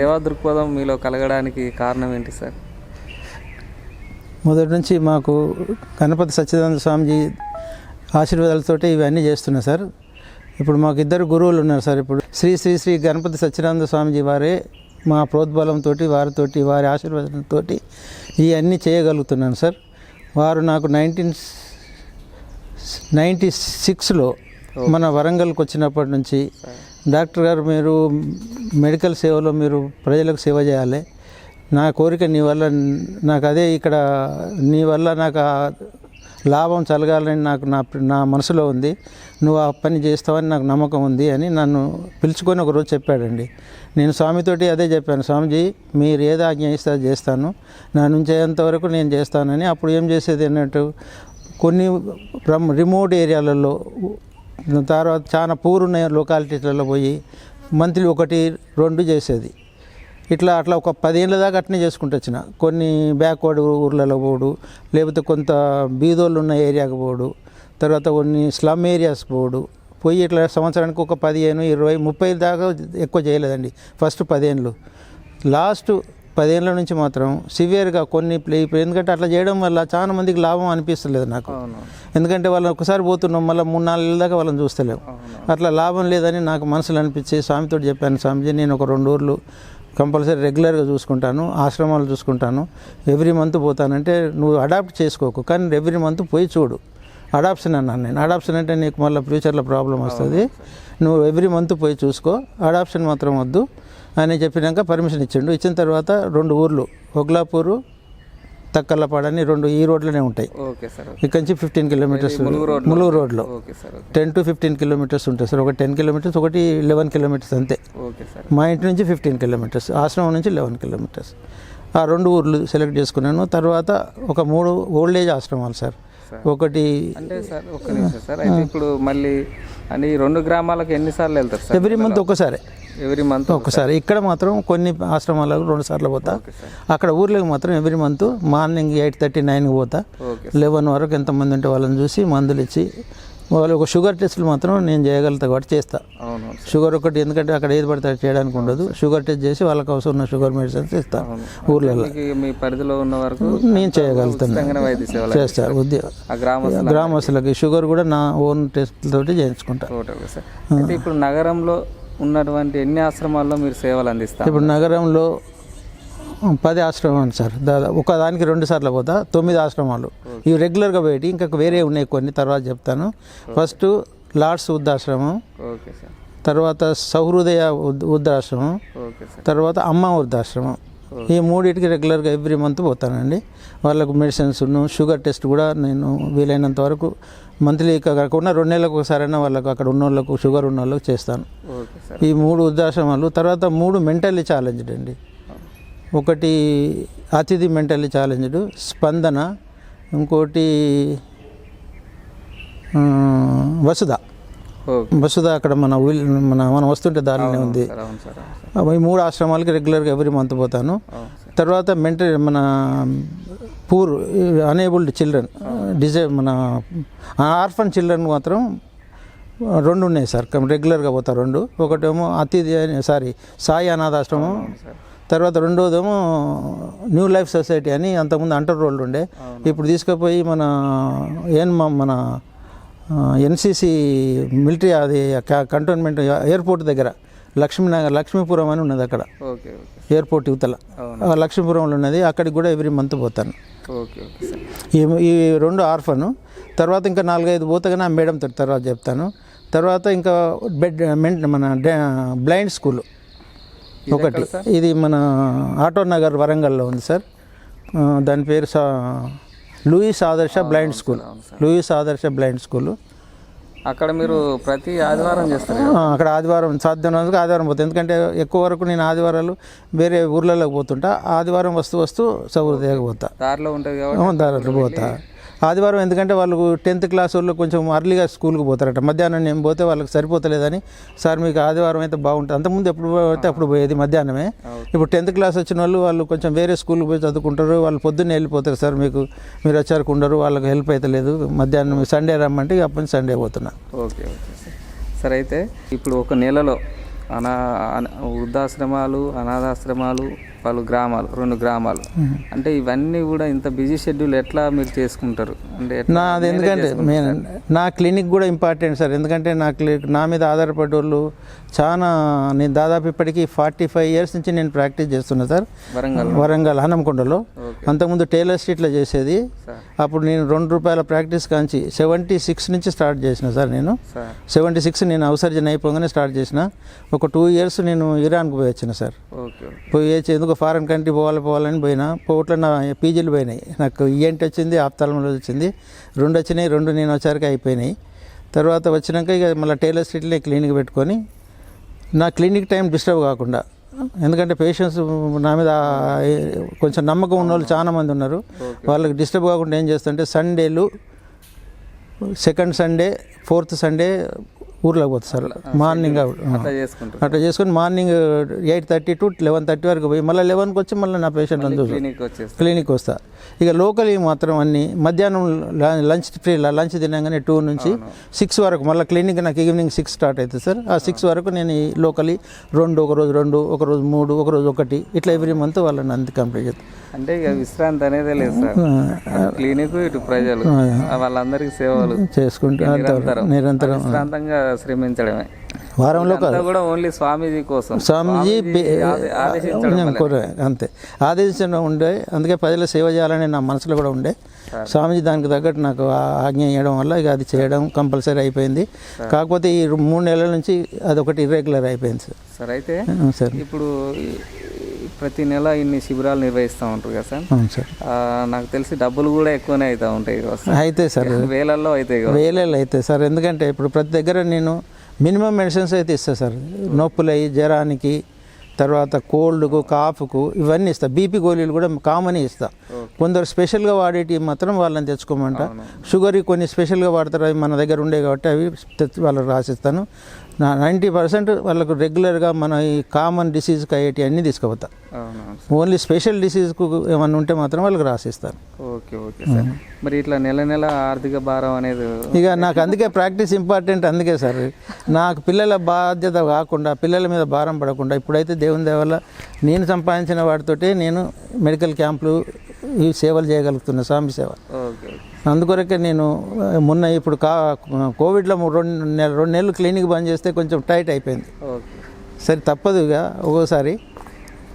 సేవా దృక్పథం మీలో కలగడానికి కారణం ఏంటి సార్? మొదటి నుంచి మాకు గణపతి సచ్చిదానంద స్వామిజీ ఆశీర్వాదాలతోటి ఇవన్నీ చేస్తున్నా సార్. ఇప్పుడు మాకు ఇద్దరు గురువులు ఉన్నారు సార్. ఇప్పుడు శ్రీ శ్రీ శ్రీ గణపతి సత్యనారాయణ స్వామిజీ వారే మా ప్రోద్బలంతో వారితోటి వారి ఆశీర్వాదంతో ఇవన్నీ చేయగలుగుతున్నాను సార్. వారు నాకు నైన్టీన్ నైంటీ సిక్స్లో మన వరంగల్కి వచ్చినప్పటి నుంచి డాక్టర్ గారు మీరు మెడికల్ సేవలో మీరు ప్రజలకు సేవ చేయాలి. నా కోరిక నీ వల్ల నాకు అదే ఇక్కడ నీ వల్ల నాకు ఆ లాభం చలగాలని నాకు నా నా మనసులో ఉంది. నువ్వు ఆ పని చేస్తావని నాకు నమ్మకం ఉంది అని నన్ను పిలుచుకొని ఒకరోజు చెప్పాడండి. నేను స్వామితోటి అదే చెప్పాను స్వామిజీ మీరు ఏదో ఆజ్ఞాయిస్తే అది చేస్తాను. నా నుంచి వరకు నేను చేస్తానని. అప్పుడు ఏం చేసేది అన్నట్టు కొన్ని ఫ్రమ్ రిమోట్ ఏరియాలలో తర్వాత చాలా పూర్ ఉన్న లొకాలిటీలలో పోయి మంత్లీ ఒకటి రెండు చేసేది. ఇట్లా అట్లా ఒక పదేళ్ళ దాకా అట్నే చేసుకుంటూ వచ్చిన. కొన్ని బ్యాక్వర్డ్ ఊర్లలో పోడు లేకపోతే కొంత బీదోళ్ళు ఉన్న ఏరియాకి పోడు తర్వాత కొన్ని స్లమ్ ఏరియాస్ పోడు. పోయి ఇట్లా సంవత్సరానికి ఒక పదిహేను ఇరవై ముప్పై దాకా ఎక్కువ చేయలేదండి ఫస్ట్ పదిహేనులు లాస్ట్ పదేళ్ళ నుంచి మాత్రం సివియర్గా కొన్ని ప్లే- ఇప్పుడు ఎందుకంటే అట్లా చేయడం వల్ల చాలా మందికి లాభం అనిపిస్తలేదు నాకు. ఎందుకంటే వాళ్ళు ఒకసారి పోతున్నాం మళ్ళీ మూడు నాలుగు దాకా వాళ్ళని చూస్తలేము అట్లా లాభం లేదని నాకు మనసులో అనిపించి స్వామితో చెప్పాను స్వామిజీ నేను ఒక రెండు ఊర్లు కంపల్సరీ రెగ్యులర్గా చూసుకుంటాను ఆశ్రమాలు చూసుకుంటాను. ఎవ్రీ మంత్ పోతానంటే నువ్వు అడాప్ట్ చేసుకోకు కానీ ఎవ్రీ మంత్ పోయి చూడు. అడాప్షన్ అన్నాను నేను. అడాప్షన్ అంటే నీకు మళ్ళీ ఫ్యూచర్లో ప్రాబ్లం వస్తుంది. నువ్వు ఎవ్రీ మంత్ పోయి చూసుకో. అడాప్షన్ మాత్రం వద్దు. అని చెప్పినాక పర్మిషన్ ఇచ్చిండు. ఇచ్చిన తర్వాత రెండు ఊర్లు ఒగ్లాపూరు తక్కల్లపాడు అని రెండు ఈ రోడ్లోనే ఉంటాయి. ఓకే సార్ ఇక్కడి నుంచి fifteen kilometres Mulugu road Mulugu రోడ్లో. టెన్ టు ఫిఫ్టీన్ కిలోమీటర్స్ ఉంటాయి సార్. ఒక టెన్ కిలోమీటర్స్ ఒకటి లెవెన్ కిలోమీటర్స్ అంతే. Okay sir. మా ఇంటి నుంచి ఫిఫ్టీన్ కిలోమీటర్స్ ఆశ్రమం నుంచి లెవెన్ కిలోమీటర్స్ ఆ రెండు ఊర్లు సెలెక్ట్ చేసుకున్నాను. తర్వాత ఒక మూడు ఓల్డ్ ఏజ్ ఆశ్రమాలు సార్. ఒకటి అంటే సార్ ఒక్క నిమిషం సార్. అయితే ఇప్పుడు మళ్ళీ అని రెండు గ్రామాలకు ఎన్నిసార్లు వెళ్తారు ఎవ్రీ మంత్ ఒక్కసారి. ఎవ్రీ మంత్ ఒక్కసారి ఇక్కడ మాత్రం కొన్ని ఆశ్రమాలకు రెండు సార్లు పోతా. అక్కడ ఊర్లోకి మాత్రం every month morning eight thirty నైన్కి పోతా. లెవెన్ వరకు ఎంతమంది ఉంటే వాళ్ళని చూసి మందులు ఇచ్చి వాళ్ళు ఒక షుగర్ టెస్టులు మాత్రం నేను చేయగలుగుతా కాబట్టి చేస్తా. షుగర్ ఒకటి ఎందుకంటే అక్కడ ఏది పడితే చేయడానికి ఉండదు. షుగర్ టెస్ట్ చేసి వాళ్ళకి అవసరం ఉన్న షుగర్ మెడిసిన్స్ ఇస్తా ఊర్లలో. మీ పరిధిలో ఉన్న వరకు నేను చేయగలుగుతాను. ఉచితంగానే వైద్య సేవలు చేస్తా ఉద్యోగ గ్రామస్తులకి. షుగర్ కూడా నా ఓన్ టెస్ట్ తోటి చేయించుకుంటా. Total sir. అయితే ఇప్పుడు నగరంలో ఉన్నటువంటి ఎన్ని ఆశ్రమాల్లో మీరు సేవలు అందిస్తారు? ఇప్పుడు నగరంలో పది ఆశ్రమాలు సార్. దాదాపు ఒక దానికి రెండు సార్లు పోతా తొమ్మిది ఆశ్రమాలు. ఇవి రెగ్యులర్గా పోయేటి ఇంకా వేరే ఉన్నాయి కొన్ని తర్వాత చెప్తాను. ఫస్ట్ లార్డ్స్ వృద్ధాశ్రమం ఓకే సార్. తర్వాత సహృదయ వృద్ధ- వృద్ధాశ్రమం ఓకే సార్. తర్వాత అమ్మ వృద్ధాశ్రమం. ఈ మూడింటికి రెగ్యులర్గా ఎవ్రీ మంత్ పోతానండి. వాళ్ళకు మెడిసిన్స్ షుగర్ టెస్ట్ కూడా నేను వీలైనంత వరకు మంత్లీ కాకుండా రెండు నెలలకు ఒకసారైనా వాళ్ళకు అక్కడ ఉన్న వాళ్ళకు షుగర్ ఉన్న వాళ్ళకి చేస్తాను ఈ మూడు వృద్ధాశ్రమాలు తర్వాత మూడు మెంటల్లీ ఛాలెంజ్డ్ అండి. ఒకటి అతిథి మెంటల్లీ ఛాలెంజ్డ్ స్పందన ఇంకోటి వసుధ. వసుధ అక్కడ మన మన మనం వస్తుంటే దారిలోనే ఉంది. ఈ మూడు ఆశ్రమాలకి రెగ్యులర్గా ఎవ్రీ మంత్ పోతాను. తర్వాత మెంటల్ మన పూర్ అనేబుల్డ్ చిల్డ్రన్ డిజై మన ఆర్ఫన్ చిల్డ్రన్ మాత్రం రెండు ఉన్నాయి సార్. రెగ్యులర్గా పోతా రెండు. ఒకటేమో అతిథి సారీ సాయి అనాథాశ్రమం. తర్వాత రెండోదేమో న్యూ లైఫ్ సొసైటీ అని అంతకుముందు అంటర్ రోల్డ్ ఉండే. ఇప్పుడు తీసుకుపోయి మన ఏం మన ఎన్సిసి మిలిటరీ అది కంటోన్మెంట్ ఎయిర్పోర్ట్ దగ్గర లక్ష్మీనగర్ లక్ష్మీపురం అని ఉన్నది అక్కడ. ఎయిర్పోర్ట్ యువతల లక్ష్మీపురంలో ఉన్నది. అక్కడికి కూడా ఎవ్రీ మంత్ పోతాను. ఈ ఈ రెండు ఆర్ఫను. తర్వాత ఇంకా నాలుగైదు పోతగానే ఆ మేడం తర్వాత చెప్తాను. తర్వాత ఇంకా బెడ్ మెన్ మన బ్లైండ్ స్కూల్ ఒకటి. ఇది మన ఆటో నగర్ వరంగల్లో ఉంది సార్. దాని పేరు సా Louis Adarsha blind school. Louis Adarsha blind school. అక్కడ మీరు ప్రతి ఆదివారం చేస్తారు అక్కడ ఆదివారం సాధ్యమైనందుకు ఆదివారం పోతాను ఎందుకంటే ఎక్కువ వరకు నేను ఆదివారాలు వేరే ఊర్లలోకి పోతుంటా. ఆదివారం వస్తూ వస్తూ సౌహృదయకు పోతా. దారిలో ఉంటుంది దారిలో పోతా. ఆదివారం ఎందుకంటే వాళ్ళు టెన్త్ క్లాస్ వాళ్ళు కొంచెం అర్లీగా స్కూల్కి పోతారట. మధ్యాహ్నం నేను పోతే వాళ్ళకి సరిపోతలేదని సార్ మీకు ఆదివారం అయితే బాగుంటుంది. అంతకుముందు ఎప్పుడు పోతే అప్పుడు పోయేది మధ్యాహ్నమే. ఇప్పుడు టెన్త్ క్లాస్ వచ్చిన వాళ్ళు వాళ్ళు కొంచెం వేరే స్కూల్కి పోయి చదువుకుంటారు. వాళ్ళు పొద్దున్నే వెళ్ళిపోతారు సార్ మీకు. మీరు వచ్చారు ఉండరు. వాళ్ళకి హెల్ప్ అయితే లేదు. మధ్యాహ్నం సండే రమ్మంటే అప్పటి నుంచి సండే పోతున్నా. Okay okay. సరే అయితే ఇప్పుడు ఒక నెలలో అనా వృద్ధాశ్రమాలు అనాథాశ్రమాలు పలు గ్రామాలు రెండు గ్రామాలు. అంటే ఇవన్నీ కూడా ఇంత బిజీ షెడ్యూల్ ఎట్లా మీరు చేసుకుంటారు? అంటే ఎట్లా నాది ఎందుకంటే నేను నా క్లినిక్ కూడా ఇంపార్టెంట్ సార్. ఎందుకంటే నా క్లి నా మీద ఆధారపడే వాళ్ళు చాలా నేను దాదాపు ఇప్పటికీ ఫార్టీ ఫైవ్ ఇయర్స్ నుంచి నేను ప్రాక్టీస్ చేస్తున్నా సార్. వరంగల్. వరంగల్ హనంకొండలో అంతకుముందు టైలర్ స్ట్రీట్లో చేసేది. అప్పుడు నేను రెండు రూపాయల ప్రాక్టీస్ కాంచి సెవెంటీ సిక్స్ నుంచి స్టార్ట్ చేసిన సార్ నేను. సెవెంటీ సిక్స్ నేను అవసర్జన అయిపోగానే స్టార్ట్ చేసిన. ఒక టూ ఇయర్స్ నేను ఇరాన్కి పోయి వచ్చిన సార్. పోయి వచ్చి ఎందుకు ఫారెన్ కంట్రీ పోవాలి పోవాలని పోయినా పోవట్లో నా పీజీలు పోయినాయి. నాకు ఈఎన్టీ వచ్చింది ఆప్తాలంలో వచ్చింది. రెండు వచ్చినాయి రెండు నేను వచ్చారికి అయిపోయినాయి. తర్వాత వచ్చినాక ఇక మళ్ళీ టైలర్ స్ట్రీట్లో క్లినిక్ పెట్టుకొని నా క్లినిక్ టైం డిస్టర్బ్ కాకుండా ఎందుకంటే పేషెంట్స్ నా మీద కొంచెం నమ్మకం ఉన్న వాళ్ళు చాలా మంది ఉన్నారు. వాళ్ళకి డిస్టర్బ్ కాకుండా ఏం చేస్తుంటే సండేలు సెకండ్ సండే ఫోర్త్ సండే ఊర్లోకి పోతుంది సార్. మార్నింగ్ అట్లా చేసుకొని morning eight thirty to eleven thirty వరకు పోయి మళ్ళీ లెవెన్కి వచ్చి మళ్ళీ నా పేషెంట్లను చూస్తాను క్లినిక్ వస్తా. ఇక లోకల్ మాత్రం అన్ని మధ్యాహ్నం లంచ్ ఫ్రీ లంచ్ తినగానే టూ నుంచి సిక్స్ వరకు మళ్ళీ క్లినిక్ నాకు ఈవినింగ్ సిక్స్ స్టార్ట్ అవుతుంది సార్. ఆ సిక్స్ వరకు నేను లోకలీ రెండు ఒక రోజు రెండు ఒక రోజు మూడు ఒక రోజు ఒకటి ఇట్లా ఎవ్రీ మంత్ వాళ్ళని అంత కంప్లీట్ చేస్తాను అంటే ఇక విశ్రాంతి అనేది లేదు సార్. క్లినిక్ ఇటు ప్రజలు. వాళ్ళందరికీ సేవలు. చేసుకుంటూ నిరంతరం. విశ్రాంతంగా శ్రమించడమే వారంలో కూడా ఓన్లీ స్వామీజీ కోసం. స్వామీజీ అంతే. ఆదేశించడం ఉండే. అందుకే ప్రజల సేవ చేయాలని నా మనసులో కూడా ఉండే. స్వామీజీ దానికి తగ్గట్టు నాకు ఆ ఆజ్ఞ ఇవ్వడం వల్ల ఇక అది చేయడం కంపల్సరీ అయిపోయింది. కాకపోతే ఈ మూడు నెలల నుంచి అదొకటి ఇర్రెగ్యులర్ అయిపోయింది సార్. సార్ అయితే సార్. ఇప్పుడు ప్రతి నెల ఇన్ని శిబిరాలు నిర్వహిస్తూ ఉంటారు కదా సార్? అవును సార్. నాకు తెలిసి డబ్బులు కూడా ఎక్కువనే అవుతూ ఉంటాయి అయితే సార్. వేలల్లో అవుతాయి వేలేళ్ళు అయితే సార్. ఎందుకంటే ఇప్పుడు ప్రతి దగ్గర నేను మినిమం మెడిసిన్స్ అయితే ఇస్తా సార్. నొప్పులై జ్వరానికి తర్వాత కోల్డ్కు కాఫ్కు ఇవన్నీ ఇస్తా. బీపీ గోళీలు కూడా కామన్ ఇస్తా. కొందరు స్పెషల్గా వాడేటి మాత్రం వాళ్ళని తెచ్చుకోమంట. షుగర్ కొన్ని స్పెషల్గా వాడతారు. అవి మన దగ్గర ఉండే కాబట్టి అవి వాళ్ళకి రాసిస్తాను. నైంటీ పర్సెంట్ వాళ్ళకు రెగ్యులర్గా మన ఈ కామన్ డిసీజ్కి అయ్యేటి అన్నీ తీసుకుపోతా. ఓన్లీ స్పెషల్ డిసీజ్కు ఏమన్నా ఉంటే మాత్రం వాళ్ళకి రాసిస్తాను ఓకే ఓకే సార్. మరి ఇట్లా నెల నెల ఆర్థిక భారం అనేది ఇక నాకు అందుకే ప్రాక్టీస్ ఇంపార్టెంట్ అందుకే సార్. నాకు పిల్లల బాధ్యత కాకుండా పిల్లల మీద భారం పడకుండా ఇప్పుడైతే దేవుని దేవల్ల నేను సంపాదించిన వాటితోటే నేను మెడికల్ క్యాంపులు ఈ సేవలు చేయగలుగుతున్నా స్వామి సేవ. ఓకే. అందుకొరకే నేను మొన్న ఇప్పుడు కా కోవిడ్లో రెండు నెల రెండు నెలలు క్లినిక్ బంద్ చేస్తే కొంచెం టైట్ అయిపోయింది. ఓకే. సరే తప్పదు ఇక ఒక్కోసారి.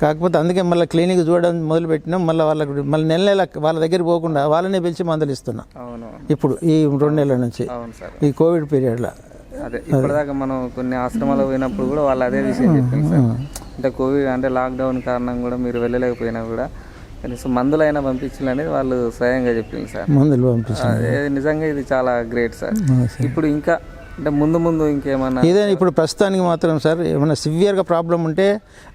కాకపోతే అందుకే మళ్ళీ క్లినిక్ చూడడం మొదలుపెట్టినాం. మళ్ళీ వాళ్ళకి మళ్ళీ నెల నెల వాళ్ళ దగ్గరికి పోకుండా వాళ్ళనే పిలిచి మందులు ఇస్తున్నా. అవును. ఇప్పుడు ఈ రెండు నెలల నుంచి అవును సార్. ఈ కోవిడ్ పీరియడ్లో. అదే ఇప్పటిదాకా మనం కొన్ని ఆశ్రమాలకు పోయినప్పుడు కూడా వాళ్ళు అదే విషయం చెప్పింది సార్. అంటే కోవిడ్ అంటే లాక్డౌన్ కారణం కూడా మీరు వెళ్ళలేకపోయినా కూడా కనీసం మందులైనా పంపించాలి అనేది వాళ్ళు స్వయంగా చెప్పింది సార్. మందులు పంపించాను అదే నిజంగా ఇది చాలా గ్రేట్ సార్. ఇప్పుడు ఇంకా అంటే ముందు ముందు ఇంకేమన్నా ఇదే ఇప్పుడు ప్రస్తుతానికి మాత్రం సార్ ఏమైనా సివియర్గా ప్రాబ్లం ఉంటే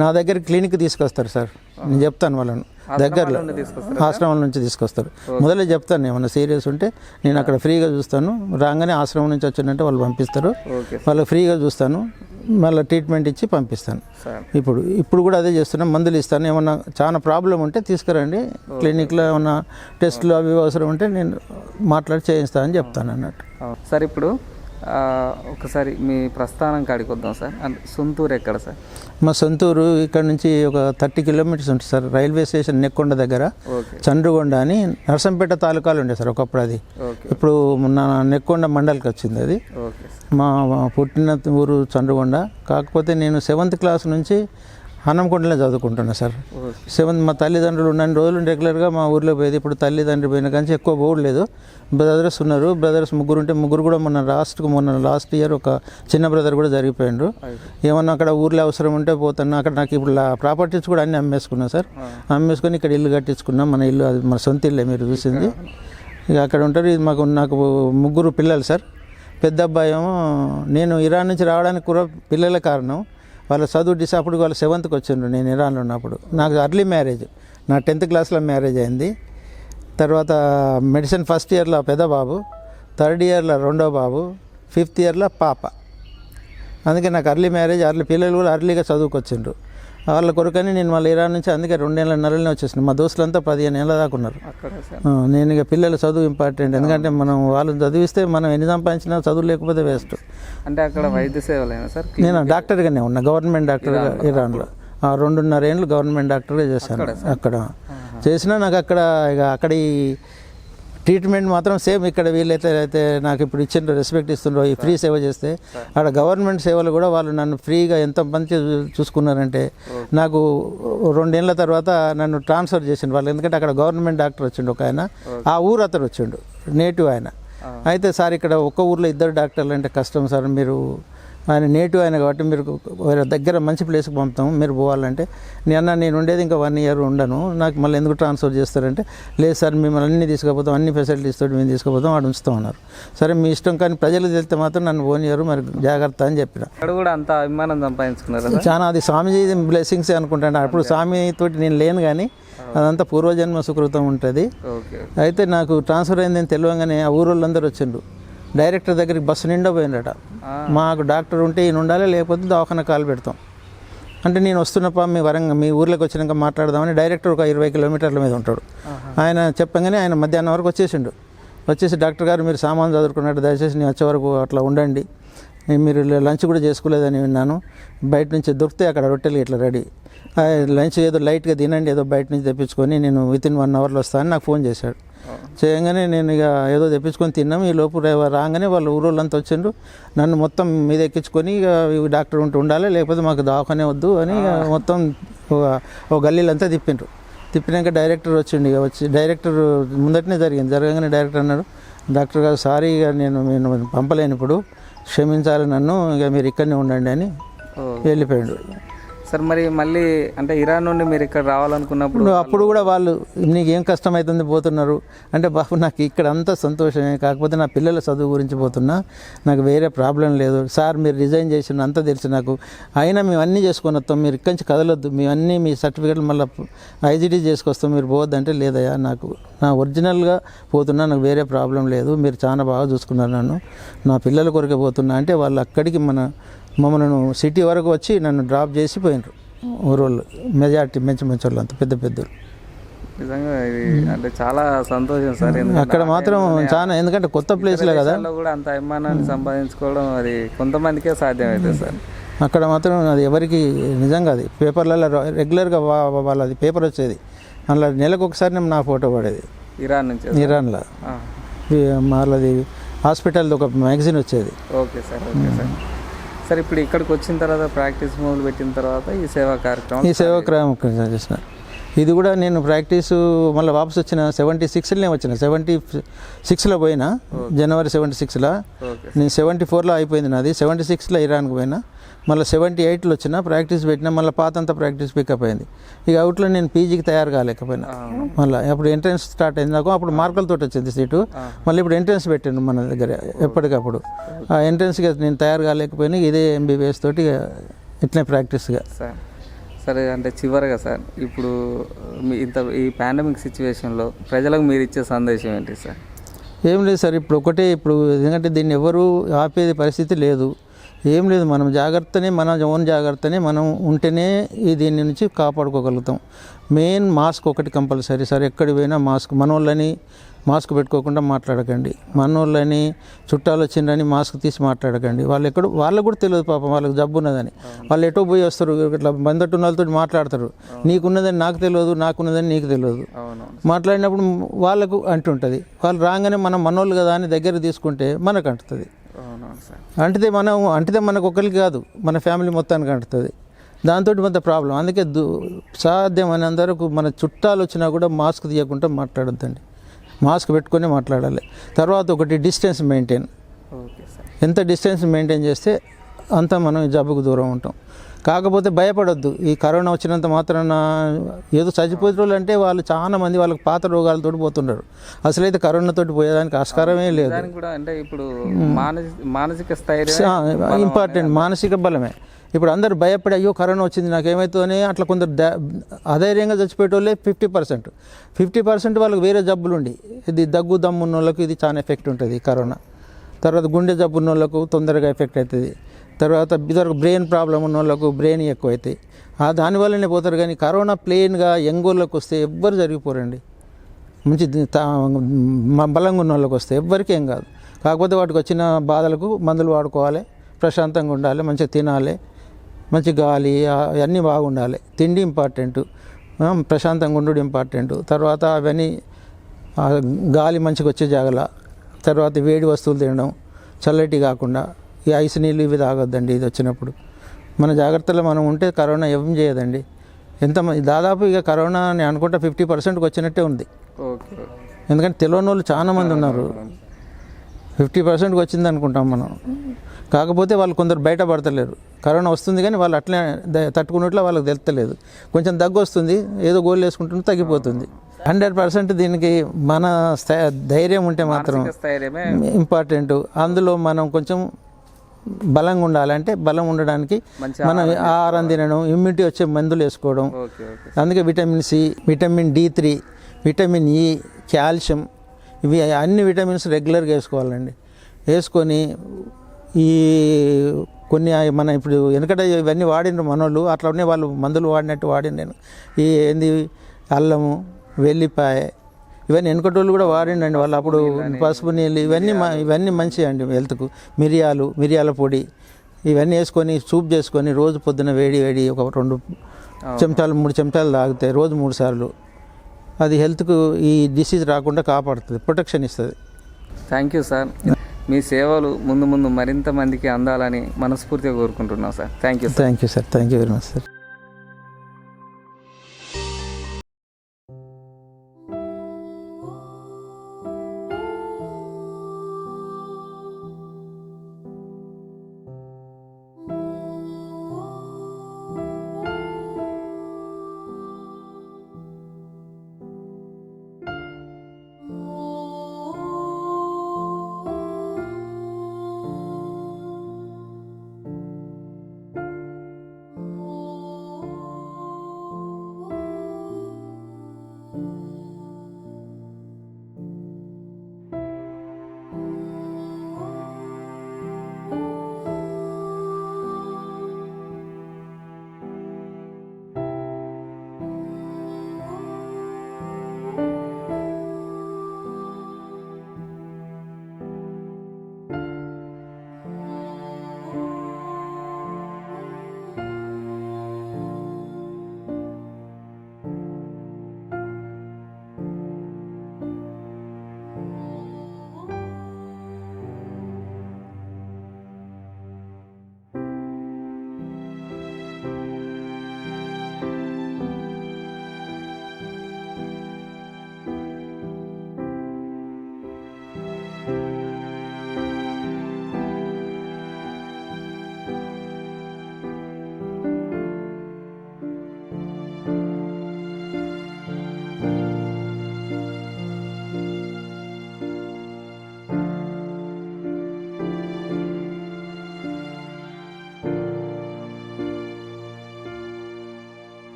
నా దగ్గర క్లినిక్ తీసుకొస్తారు సార్. నేను చెప్తాను వాళ్ళను. దగ్గరలో ఆశ్రమం నుంచి తీసుకొస్తారు. మొదలే చెప్తాను ఏమైనా సీరియస్ ఉంటే నేను అక్కడ ఫ్రీగా చూస్తాను. రాగానే ఆశ్రమం నుంచి వచ్చిందంటే వాళ్ళు పంపిస్తారు. ఓకే. వాళ్ళకి ఫ్రీగా చూస్తాను. మళ్ళీ ట్రీట్మెంట్ ఇచ్చి పంపిస్తాను. ఇప్పుడు ఇప్పుడు కూడా అదే చేస్తున్నాం మందులు ఇస్తాను. ఏమన్నా చాలా ప్రాబ్లం ఉంటే తీసుకురండి. క్లినిక్లో ఏమన్నా టెస్ట్లు అవి అవసరం ఉంటే నేను మాట్లాడి చేయిస్తానని చెప్తాను అన్నట్టు. సార్ ఇప్పుడు ఒకసారి మీ ప్రస్థానం కాడికి వద్దాం సార్. సొంతూరు ఎక్కడ సార్? మా సొంతూరు ఇక్కడ నుంచి ఒక థర్టీ కిలోమీటర్స్ ఉంటుంది సార్. రైల్వే స్టేషన్ నెక్కొండ దగ్గర చండ్రుగొండ అని నర్సంపేట తాలూకాలు ఉండే సార్ ఒకప్పుడు అది. ఇప్పుడు నా నెక్కొండ మండలికి వచ్చింది అది. మా పుట్టిన ఊరు చండ్రుగొండ కాకపోతే నేను సెవెంత్ క్లాస్ నుంచి హనంకొండలో చదువుకుంటున్నా సార్. సెవెంత్ మా తల్లిదండ్రులు ఉన్న రోజులు రెగ్యులర్గా మా ఊర్లో పోయేది. ఇప్పుడు తల్లిదండ్రులు పోయిన కానీ ఎక్కువ పోవట్లేదు బ్రదర్స్ ఉన్నారు. బ్రదర్స్ ముగ్గురు ఉంటే ముగ్గురు కూడా మొన్న లాస్ట్కి మొన్న లాస్ట్ ఇయర్ ఒక చిన్న బ్రదర్ కూడా జరిగిపోయిండ్రు. ఏమన్నా అక్కడ ఊర్లో అవసరం ఉంటే పోతున్నా. అక్కడ నాకు ఇప్పుడు ప్రాపర్టీస్ కూడా అన్నీ అమ్మేసుకున్నా సార్. అమ్మేసుకొని ఇక్కడ ఇల్లు కట్టించుకున్నాం. మన ఇల్లు అది మన సొంత ఇల్లే మీరు చూసింది. ఇక అక్కడ ఉంటారు. ఇది మాకు నాకు ముగ్గురు పిల్లలు సార్. పెద్ద అబ్బాయి ఏమో నేను ఇరాన్ నుంచి రావడానికి కూడా పిల్లల కారణం. వాళ్ళ చదువు డిస్ అప్పుడు వాళ్ళు సెవెంత్కి వచ్చిండ్రు నేను ఇరాన్లో ఉన్నప్పుడు. నాకు అర్లీ మ్యారేజ్ నా టెన్త్ క్లాస్లో మ్యారేజ్ అయింది. తర్వాత మెడిసిన్ ఫస్ట్ ఇయర్లో పెద్ద బాబు థర్డ్ ఇయర్లో రెండో బాబు ఫిఫ్త్ ఇయర్లో పాప. అందుకే నాకు అర్లీ మ్యారేజ్ అర్లీ పిల్లలు కూడా అర్లీగా చదువుకొచ్చిండ్రు. వాళ్ళ కొరకని నేను మళ్ళీ ఇరాన్ నుంచి అందుకే రెండేళ్ళ నెలలనే వచ్చేసిన. మా దోస్తులంతా పదిహేను ఏళ్ళ దాకా ఉన్నారు. నేను ఇక పిల్లల చదువు ఇంపార్టెంట్ ఎందుకంటే మనం వాళ్ళని చదివిస్తే మనం ఎన్ని సంపాదించినా చదువు లేకపోతే వేస్ట్ అంటే అక్కడ వైద్య సేవలేనా సార్? నేను? డాక్టర్గానే ఉన్నా. గవర్నమెంట్ డాక్టర్గా ఇరాన్లో. ఆ రెండున్నర ఏళ్ళు గవర్నమెంట్ డాక్టర్గా చేశాను. అక్కడ చేసినా నాకు అక్కడ ఇక అక్కడ ఈ ట్రీట్మెంట్ మాత్రం సేమ్ ఇక్కడ వీళ్ళైతే అయితే నాకు ఇప్పుడు ఇచ్చిన రెస్పెక్ట్ ఇస్తుండ్రో ఈ ఫ్రీ సేవ చేస్తే. అక్కడ గవర్నమెంట్ సేవలు కూడా వాళ్ళు నన్ను ఫ్రీగా ఎంత మంచి చూసుకున్నారంటే నాకు రెండేళ్ళ తర్వాత నన్ను ట్రాన్స్ఫర్ చేసిండు వాళ్ళు. ఎందుకంటే అక్కడ గవర్నమెంట్ డాక్టర్ వచ్చిండు ఒక ఆయన. ఆ ఊరు అతను వచ్చిండు నేటివ్ ఆయన. అయితే సార్ ఇక్కడ ఒక్క ఊర్లో ఇద్దరు డాక్టర్లు అంటే కష్టం సార్. మీరు ఆయన నేటివ్ ఆయన కాబట్టి మీరు వేరే దగ్గర మంచి ప్లేస్కి పంపుతాం మీరు పోవాలంటే నేను అన్న నేను ఉండేది ఇంకా వన్ ఇయర్ ఉండను. నాకు మళ్ళీ ఎందుకు ట్రాన్స్ఫర్ చేస్తారంటే లేదు సార్ మిమ్మల్ని అన్ని తీసుకుపోతాం. అన్ని ఫెసిలిటీస్ తోటి మేము తీసుకుపోతాం. వాడు ఉంచుతాం అన్నారు సరే మీ ఇష్టం కానీ ప్రజలు తెలిస్తే మాత్రం నన్ను పోనీయరు మరి జాగ్రత్త అని చెప్పిన. అక్కడ కూడా అంత అభిమానం సంపాదించుకున్నారా చాలా అది స్వామిజీ బ్లెస్సింగ్స్ అనుకుంటాను. అప్పుడు స్వామి తోటి నేను లేను కానీ అదంతా పూర్వజన్మ సుకృతం ఉంటుంది. అయితే నాకు ట్రాన్స్ఫర్ అయిందని తెలియగానే ఆ ఊరోళ్ళందరూ వచ్చిండ్రు. డైరెక్టర్ దగ్గరికి బస్సు నిండా పోయిండట మాకు డాక్టర్ ఉంటే ఈయన ఉండాలి లేకపోతే దవాఖాన కాలు పెడతాం. అంటే నేను వస్తున్నప్ప మీ వరంగ మీ ఊర్లోకి వచ్చినాక మాట్లాడదామని డైరెక్టర్ ఒక ఇరవై కిలోమీటర్ల మీద ఉంటాడు. ఆయన చెప్పగానే ఆయన మధ్యాహ్నం వరకు వచ్చేసిండు. వచ్చేసి డాక్టర్ గారు మీరు సామాన్ చదువుకున్నట్టు దయచేసి నేను వచ్చే వరకు అట్లా ఉండండి. మీరు లంచ్ కూడా చేసుకోలేదని విన్నాను. బయట నుంచి దొరికితే అక్కడ రొట్టెలు ఇట్లా రెడీ. లంచ్ ఏదో లైట్గా తినండి ఏదో బయట నుంచి తెప్పించుకొని నేను విత్ ఇన్ వన్ అవర్లో వస్తానని నాకు ఫోన్ చేశాడు. చేయగానే నేను ఇక ఏదో తెప్పించుకొని తిన్నాం. ఈ లోపు రాగానే వాళ్ళు ఊరోళ్ళంతా వచ్చిండ్రు. నన్ను మొత్తం మీద ఎక్కించుకొని ఇక డాక్టర్ ఉంటూ ఉండాలి లేకపోతే మాకు దవాఖానే వద్దు అని మొత్తం ఒక గల్లీలంతా తిప్పిండ్రు. తిప్పినాక డైరెక్టర్ వచ్చిండు ఇక వచ్చి డైరెక్టర్ ముందటనే జరిగింది. జరగగానే డైరెక్టర్ అన్నాడు డాక్టర్ గారు సారీ ఇక నేను నేను పంపలేను ఇప్పుడు. క్షమించాలి నన్ను ఇక మీరు ఇక్కడనే ఉండండి అని. వెళ్ళిపోయాడు సార్ మరి మళ్ళీ అంటే ఇరాన్ నుండి మీరు ఇక్కడ రావాలనుకున్నప్పుడు అప్పుడు కూడా వాళ్ళు నీకు ఏం కష్టం అవుతుంది పోతున్నారు? అంటే బాబు నాకు ఇక్కడ అంతా సంతోషమే. కాకపోతే నా పిల్లల చదువు గురించి పోతున్నా. నాకు వేరే ప్రాబ్లం లేదు. సార్ మీరు రిజైన్ చేసిన అంతా తెలుసు నాకు. అయినా మేము అన్నీ చేసుకొని వస్తాం. మీరు ఇక్కడి నుంచి కదలొద్దు. మేము అన్నీ మీ సర్టిఫికేట్లు మళ్ళీ ఐజీడీ చేసుకొస్తాం. మీరు పోవద్దంటే లేదయ్యా నాకు. నా ఒరిజినల్గా పోతున్నా. నాకు వేరే ప్రాబ్లం లేదు. మీరు చాలా బాగా చూసుకున్నారు నన్ను. నా పిల్లల కొరకే పోతున్నా. అంటే వాళ్ళు అక్కడికి మన మమ్మల్ని సిటీ వరకు వచ్చి నన్ను డ్రాప్ చేసి పోయినారు. ఊరోళ్ళు మెజార్టీ మంచి మంచి వాళ్ళు అంత పెద్ద పెద్దలు నిజంగా ఇది అంటే చాలా సంతోషం సార్. అక్కడ మాత్రం చాలా ఎందుకంటే కొత్త ప్లేస్లే కదా? కూడా అంత అభిమానాన్ని సంపాదించుకోవడం అది కొంతమందికే సాధ్యం అవుతుంది సార్. అక్కడ మాత్రం అది ఎవరికి నిజంగా అది పేపర్లలో రెగ్యులర్గా వాళ్ళది పేపర్ వచ్చేది. అందులో నెలకు ఒకసారి నా ఫోటో పడేది. ఇరాన్ నుంచి ఇరాన్లో. వాళ్ళది హాస్పిటల్ది ఒక మ్యాగజైన్ వచ్చేది. Okay sir okay sir. Sir ఇప్పుడు ఇక్కడికి వచ్చిన తర్వాత ప్రాక్టీస్ మొదలు పెట్టిన తర్వాత ఈ సేవా కార్యక్రమం ఈ సేవాక్రమం చేసిన ఇది కూడా నేను ప్రాక్టీస్ మళ్ళీ వాపస్ వచ్చిన సెవెంటీ సిక్స్లోనే వచ్చిన. సెవెంటీ సిక్స్లో పోయినా జనవరి సెవెంటీ సిక్స్లో నేను సెవెంటీ ఫోర్లో అయిపోయింది నాది. సెవెంటీ సిక్స్లో ఇరాన్కి పోయినా. మళ్ళీ సెవెంటీ ఎయిట్లో వచ్చిన ప్రాక్టీస్ పెట్టినా మళ్ళీ పాతంతా ప్రాక్టీస్ పికప్ అయింది. ఇక అవుట్లో నేను పీజీకి తయారు కాలేకపోయినా. మళ్ళీ అప్పుడు ఎంట్రన్స్ స్టార్ట్ అయింది నాకు. అప్పుడు మార్కులతో వచ్చింది సీటు. మళ్ళీ ఇప్పుడు ఎంట్రన్స్ పెట్టాను మన దగ్గర ఎప్పటికప్పుడు. ఆ ఎంట్రన్స్గా నేను తయారు కాలేకపోయినా ఇదే ఎంబీబీఎస్ తోటి ఇక ఇట్లనే ప్రాక్టీస్గా సార్ సరే అంటే చివరిగా సార్ ఇప్పుడు మీ ఇంత ఈ పాండమిక్ సిచ్యువేషన్లో ప్రజలకు మీరు ఇచ్చే సందేశం ఏంటి సార్? ఏం లేదు సార్ ఇప్పుడు ఒకటే ఇప్పుడు ఎందుకంటే దీన్ని ఎవరు ఆపేది పరిస్థితి లేదు. ఏం లేదు మనం జాగ్రత్తనే మన ఓన్ జాగ్రత్తనే మనం ఉంటేనే ఈ దీని నుంచి కాపాడుకోగలుగుతాం. మెయిన్ మాస్క్ ఒకటి కంపల్సరీ. సార్ ఎక్కడి పోయినా మాస్క్ మనోళ్ళని మాస్క్ పెట్టుకోకుండా మాట్లాడకండి. మనోళ్ళని చుట్టాలు వచ్చిండ్రని మాస్క్ తీసి మాట్లాడకండి. వాళ్ళు ఎక్కడ వాళ్ళకు కూడా తెలియదు పాపం వాళ్ళకి జబ్బు ఉన్నదని. వాళ్ళు ఎటో పోయి వస్తారు ఇట్లా బందట్టున్న వాళ్ళతో మాట్లాడతారు. నీకున్నదని నాకు తెలియదు నాకున్నదని నీకు తెలియదు. మాట్లాడినప్పుడు వాళ్ళకు అంటుంటుంది. వాళ్ళు రాగానే మనం మనోళ్ళు కదా అని దగ్గర తీసుకుంటే మనకు సార్ అంటితే మనం అంటితే మనకు ఒకరికి కాదు మన ఫ్యామిలీ మొత్తానికి అంటుతుంది. దాంతో కొంత ప్రాబ్లం. అందుకే దు సాధ్యమైనంత మన చుట్టాలు వచ్చినా కూడా మాస్క్ తీయకుండా మాట్లాడొద్దండి. మాస్క్ పెట్టుకొని మాట్లాడాలి. తర్వాత ఒకటి డిస్టెన్స్ మెయింటైన్. Okay sir. ఎంత డిస్టెన్స్ మెయింటైన్ చేస్తే అంత మనం జబ్బుకు దూరం ఉంటాం. కాకపోతే భయపడొద్దు. ఈ కరోనా వచ్చినంత మాత్రాన ఏదో చచ్చిపోతున్నారు అంటే వాళ్ళు చాలా మంది వాళ్ళకి పాత రోగాలతో పోతున్నారు అసలైతే కరోనాతోటి పోయేదానికి ఆస్కారమే లేదు. కూడా అంటే ఇప్పుడు మానసిక స్థైర్యం ఇంపార్టెంట్ మానసిక బలమే. ఇప్పుడు అందరు భయపడి అయ్యో కరోనా వచ్చింది నాకు ఏమవుతుందని అట్లా కొందరు అధైర్యంగా చచ్చిపోయేటోళ్ళే ఫిఫ్టీ పర్సెంట్. ఫిఫ్టీ పర్సెంట్ వాళ్ళకి వేరే జబ్బులు ఉండి ఇది దగ్గు దమ్ము ఉన్న వాళ్ళకి ఇది చాలా ఎఫెక్ట్ ఉంటుంది ఈ కరోనా. తర్వాత గుండె జబ్బు ఉన్న వాళ్ళకు తొందరగా ఎఫెక్ట్ అవుతుంది తర్వాత ఇద్దరు బ్రెయిన్ ప్రాబ్లం ఉన్న వాళ్ళకు బ్రెయిన్ ఎక్కువైతే. ఆ దానివల్లనే పోతారు కానీ కరోనా ప్లెయిన్గా యంగోళ్ళకి వస్తే ఎవ్వరు జరిగిపోరండి. మంచి తా- బలంగా ఉన్న వాళ్ళకి వస్తే ఎవ్వరికి ఏం కాదు. కాకపోతే వాటికి వచ్చిన బాధలకు మందులు వాడుకోవాలి ప్రశాంతంగా ఉండాలి మంచిగా తినాలి మంచి గాలి అవన్నీ బాగుండాలి. తిండి ఇంపార్టెంట్. ప్రశాంతంగా ఉండడం ఇంపార్టెంట్. తర్వాత అవన్నీ గాలి మంచిగా వచ్చే జాగల. తర్వాత వేడి వస్తువులు తినడం చల్లటి కాకుండా ఈ ఐస్ నీళ్ళు ఇవి తాగొద్దండి ఇది వచ్చినప్పుడు. మన జాగ్రత్తలో మనం ఉంటే కరోనా ఏం చేయదండి. ఎంత దాదాపు ఇక కరోనా అని అనుకుంటా ఫిఫ్టీ పర్సెంట్కి వచ్చినట్టే ఉంది. ఎందుకంటే తెలియని వాళ్ళు చాలా మంది ఉన్నారు. ఫిఫ్టీ పర్సెంట్కి వచ్చింది అనుకుంటాం మనం. కాకపోతే వాళ్ళు కొందరు బయటపడతలేరు కరోనా వస్తుంది కానీ వాళ్ళు అట్లే తట్టుకున్నట్లు వాళ్ళకి తెలుస్తలేదు కొంచెం దగ్గు వస్తుంది ఏదో గోళ్ళు వేసుకుంటుంటే తగ్గిపోతుంది. హండ్రెడ్ పర్సెంట్ దీనికి మన స్థై- ధైర్యం ఉంటే మాత్రం ఇంపార్టెంట్. అందులో మనం కొంచెం బలంగా ఉండాలంటే బలం ఉండడానికి మనం ఆహారం తినడం ఇమ్యూనిటీ వచ్చే మందులు వేసుకోవడం. అందుకే vitamin C vitamin D three vitamin E calcium ఇవి అన్ని విటమిన్స్ రెగ్యులర్గా వేసుకోవాలండి. వేసుకొని ఈ కొన్ని మన ఇప్పుడు వెనకట ఇవన్నీ వాడిన మనోళ్ళు అట్లనే వాళ్ళు మందులు వాడినట్టు వాడిన నేను. ఈ ఏంది? అల్లము వెల్లిపాయ ఇవన్నీ వెనకటోళ్ళు కూడా వాడిండండి. వాళ్ళు అప్పుడు పసుపు నీళ్ళు ఇవన్నీ మ- ఇవన్నీ మంచివి అండి హెల్త్కు. మిరియాలు మిరియాల పొడి ఇవన్నీ వేసుకొని సూప్ చేసుకొని రోజు పొద్దున వేడి వేడి ఒక రెండు చెంచాలు మూడు చెంచాలు తాగితే రోజు మూడు సార్లు. అది హెల్త్కు ఈ డిసీజ్ రాకుండా కాపాడుతుంది ప్రొటెక్షన్ ఇస్తుంది. Thank you sir. మీ సేవలు ముందు ముందు మరింత మందికి అందాలని మనస్ఫూర్తిగా కోరుకుంటున్నాం sir. Thank you thank you sir. Thank you very much sir.